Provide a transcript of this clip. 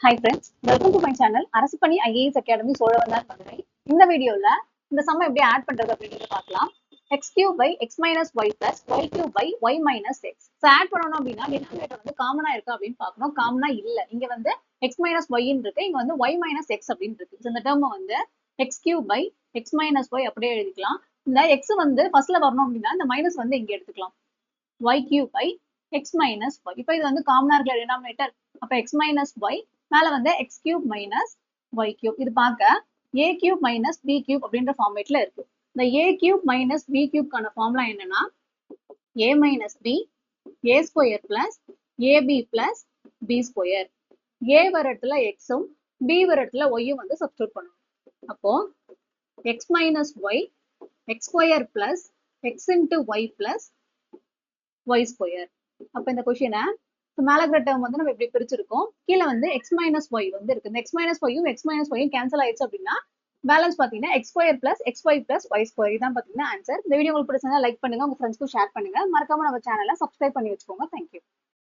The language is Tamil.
Hi friends welcome to my channel அரசு பணி ஐஏஎஸ் அகாடமி சோழவந்தான் மதுரை இந்த வீடியோல இந்த சம்மை எப்படி ஆட் பண்றது அப்படின்றத பார்க்கலாம். X cube by x minus y plus y cube by y minus x so add பண்ணணும் அப்படின்னா டினாமினேட்டர் வந்து காமனா இருக்கா அப்படின்னு பார்க்கணும். காமனா இல்ல. இங்க வந்து எக்ஸ் மைனஸ் ஒய்ன்னு இருக்கு. இங்க வந்து ஒய் மைனஸ் எக்ஸ் அப்படின்னு இருக்கு. ஸோ இந்த டேர்ம் வந்து x cube by x minus y அப்படியே எழுதிக்கலாம். இந்த எக்ஸ் வந்து ஃபர்ஸ்ட்ல வரணும் அப்படின்னா இந்த மைனஸ் வந்து இங்க எடுத்துக்கலாம். Y cube by x minus y இப்போ இது வந்து காமனா இருக்கிற டினாமினேட்டர் அப்ப எக்ஸ் மைனஸ் ஒய் மேலே வந்து x cube minus y cube இது பார்க்க a cube minus b cube அப்படின்ற ஃபார்மேட்ல இருக்கு. இந்த ஏ கியூப் மைனஸ் பி கியூப்கான ஃபார்முலா என்னன்னா a minus b a square plus ab plus b square a வரட்டுல எக்ஸும் பி வரட்டுல ஒய்யும் வந்து சப்ஸ்டியூட் பண்ணணும் அப்போ x minus y x square plus x into y plus y square அப்போ இந்த கொஷினை மேல இருக்கிற டேர்ம் வந்து நம்ம இப்படி பிரிச்சிருக்கோம். கீழே வந்து எக்ஸ் மைனஸ் ஒய் வந்து இருக்கு. இந்த எக்ஸ் மைனஸ் ஒய்யும் எக்ஸ் மைனஸ் ஒய்யும் கேன்சல் ஆயிடுச்சு அப்படின்னா பேலன்ஸ் பாத்தீங்கன்னா x square plus x y plus y square இதான் பாத்தீங்கன்னா ஆன்சர் இந்த வீடியோ உங்களுக்கு பிடிச்சிருந்தா லைக் பண்ணுங்க உங்க ஃப்ரெண்ட்ஸ்க்கும் ஷேர் பண்ணுங்க. மறக்காம நம்ம சேனலை சப்ஸ்கிரைப் பண்ணி வச்சுக்கோங்க. தேங்க்யூ